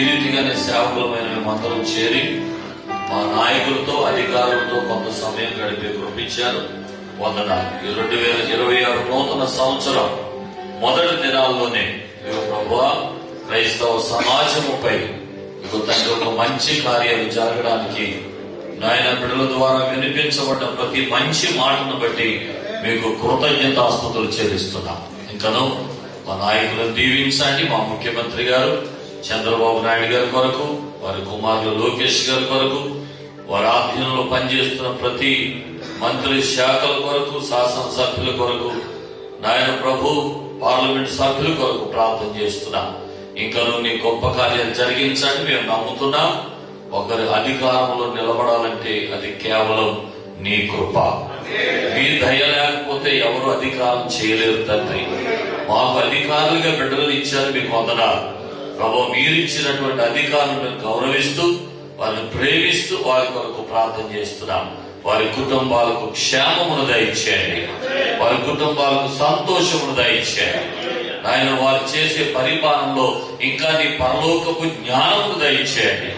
మందిరమైన సేవకులమైన మేమందరం చేరి మా నాయకులతో అధికారులతో కొంత సమయం గడిపే కురిపించారు వందనాలు రెండు వేల ఇరవై ఆరు నూతన సంవత్సరం మొదటి దినాల్లోనే ఇదిగో ప్రభువా క్రైస్తవ సమాజముపై ఇదిగో తండ్రి ఒక మంచి కార్యాలు జరగడానికి నాయన బిడ్డల ద్వారా వినిపించబడ్డ ప్రతి మంచి మాటను బట్టి మీకు కృతజ్ఞతాస్తుతులు చెల్లిస్తున్నాం. ఇంకను మా నాయకులను దీవించండి. మా ముఖ్యమంత్రి గారు చంద్రబాబు నాయుడు గారి కొరకు వారి కుమారులు లోకేష్ గారి కొరకు వారి ఆధీనంలో పనిచేస్తున్న ప్రతి మంత్రి శాఖల కొరకు శాసనసభ్యుల కొరకు నాయన ప్రభు పార్లమెంట్ సభ్యుల కొరకు ప్రార్థన చేస్తున్నాం. ఇంకను నీ గొప్ప కార్యాలు జరిగించండి మేము నమ్ముతున్నాం. ఒకరి అధికారంలో నిలబడాలంటే అది కేవలం నీ కృప. మీ దయ లేకపోతే ఎవరు అధికారం చేయలేరు తండ్రి. మాకు అధికారులుగా బిడ్డలు ఇచ్చారు మీకు వందనాలు. ప్రభు మీరిచ్చినటువంటి అధికారులను గౌరవిస్తూ వారిని ప్రేమిస్తూ వారి కొరకు ప్రార్థన చేస్తున్నాం. వారి కుటుంబాలకు క్షేమమును దయచేయండి. వారి కుటుంబాలకు సంతోషమును దయచేయండి. ఆయన వారు చేసే పరిపాలనలో ఇంకా నీ పరలోకపు జ్ఞానమును దయచేయండి.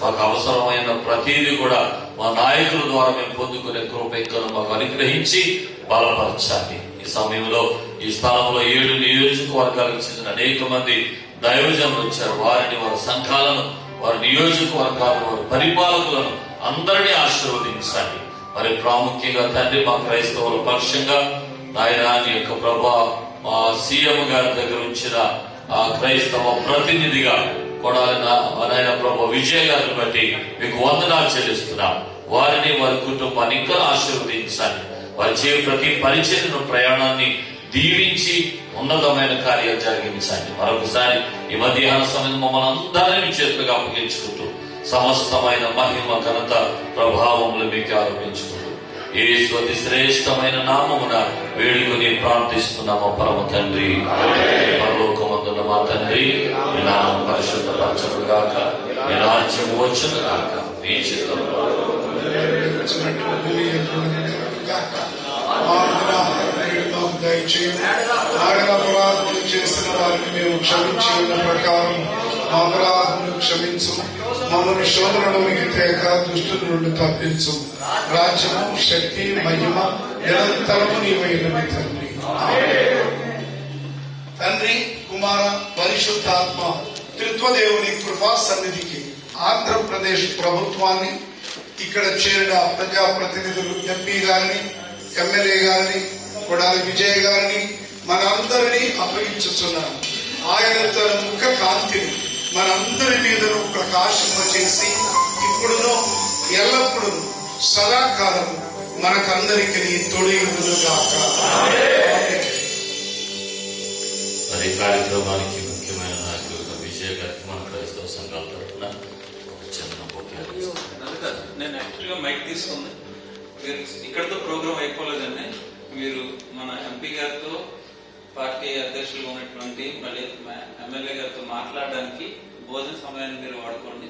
మాకు అవసరమైన ప్రతిదీ కూడా మా నాయకుల ద్వారా మేము పొందుకునే కృప ఇంకా మాకు అనుగ్రహించి బలపరచాలి ఈ సమయంలో ఈ స్థలంలో ఏడు నియోజకవర్గాలకు చెందిన అనేక మంది దైవజనులు వచ్చారు వారిని వారి సంఘాలను వారి నియోజకవర్గాలను వారి పరిపాలకులను అందరినీ ఆశీర్వదించాలి మరి ప్రాముఖ్యంగా తండ్రి మా క్రైస్తవుల పక్షంగా నాయనాని యొక్క ప్రభా మా సీఎం గారి దగ్గర ఉంచిన ఆ క్రైస్తవ ప్రతినిధిగా కొడాలి నాయన ప్రభా విజయ్ గారిని బట్టి మీకు వందనాలు చెల్లిస్తున్నా. వారిని వారి కుటుంబాన్ని ఇంకా ఆశీర్వదించాలి వారి చే ప్రతి పరిచయం ప్రయాణాన్ని దీవించి ఉన్నతమైన కార్యాలు జరిగించండి. మరొకసారి ఈ మధ్యాహ్న సమయం మమ్మల్ని అందరినీ చేతులుగా అప్పగించుకుంటూ సమస్తమైన మహిమ ఘనత ప్రభావములు మీకు ఆరోపించుకుంటూ ఏ స్వతి శ్రేష్టమైన నామమున వేడుకుని ప్రార్థిస్తున్నాము పరమ తండ్రి. పరలోకమందున్న మా తండ్రి మీ నామం పరిశుద్ధపరచడు గాక మీ రాజ్యం వచ్చును గాక మీ చిత్తం అపరాధములు చేసిన వారిని మేము క్షమించి ఉన్న ప్రకారం మా అపరాధములు క్షమించు. మమ్మల్ని శోధనలోనికి తేక దుష్టుల నుండి తప్పించు. రాజ్యము శక్తి మహిమ నిరంతరము నీవైనవి తండ్రి. తండ్రి కుమార పరిశుద్ధాత్మ త్రిత్వదేవుని కృపా సన్నిధికి ఆంధ్రప్రదేశ్ ప్రభుత్వాన్ని ఇక్కడ చేరిన ప్రజాప్రతినిధులు ఎంపీ గారిని ఎమ్మెల్యే గారిని కొడాలి విజయ్ గారిని మనందరినీ అప్పగించుతున్నాను ఆయన తన ముఖ కాంతిని మనందరి మీదను ప్రకాశింపచేసి ఇప్పుడును ఎల్లప్పుడూ సదాకాలము మనకందరికి తొడిగులుగాక మరి కార్యక్రమానికి ముఖ్యమైన నాయకులుగా విజయ గారికి మన క్రైస్తవ సంఘాల తరఫున ఒక చిన్న నేను యాక్చువల్గా మైక్ తీసుకుంది. మీరు ఇక్కడతో ప్రోగ్రామ్ అయిపోలేదండి. మీరు మన ఎంపీ గారితో పార్టీ అధ్యక్షులుగా ఉన్నటువంటి మళ్ళీ ఎమ్మెల్యే గారితో మాట్లాడడానికి భోజన సమయాన్ని మీరు వాడుకోండి.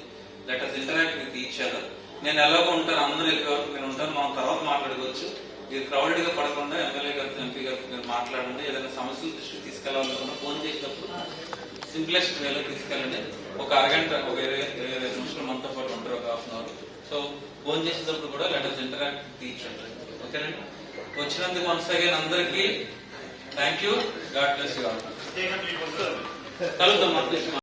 Let us interact with each other నేను ఎలాగో ఉంటాను అందరూ ఎక్కువ వరకు నేను ఉంటాను మనం తర్వాత మాట్లాడుకోవచ్చు. మీరు క్రౌడెడ్గా పడకుండా ఎమ్మెల్యే గారితో ఎంపీ గారితో మీరు మాట్లాడండి. ఏదైనా సమస్యలు దృష్టికి తీసుకెళ్ళాలనుకున్నా ఫోన్ చేసినప్పుడు సింప్లెస్ట్ వేలో తీసుకెళ్ళండి. ఒక అరగంట ఒక ఇరవై ఇరవై ఐదు నిమిషాలు మనతో పాటు ఉంటారు ఒక half an hour. So phone చేసేటప్పుడు కూడా లెటర్స్ ఇంటరాక్ట్ తీర్చండి ఓకేనండి వచ్చినందుకు వన్స్ అగైన్ అందరికీ thank you god bless you కలుద్దాం మన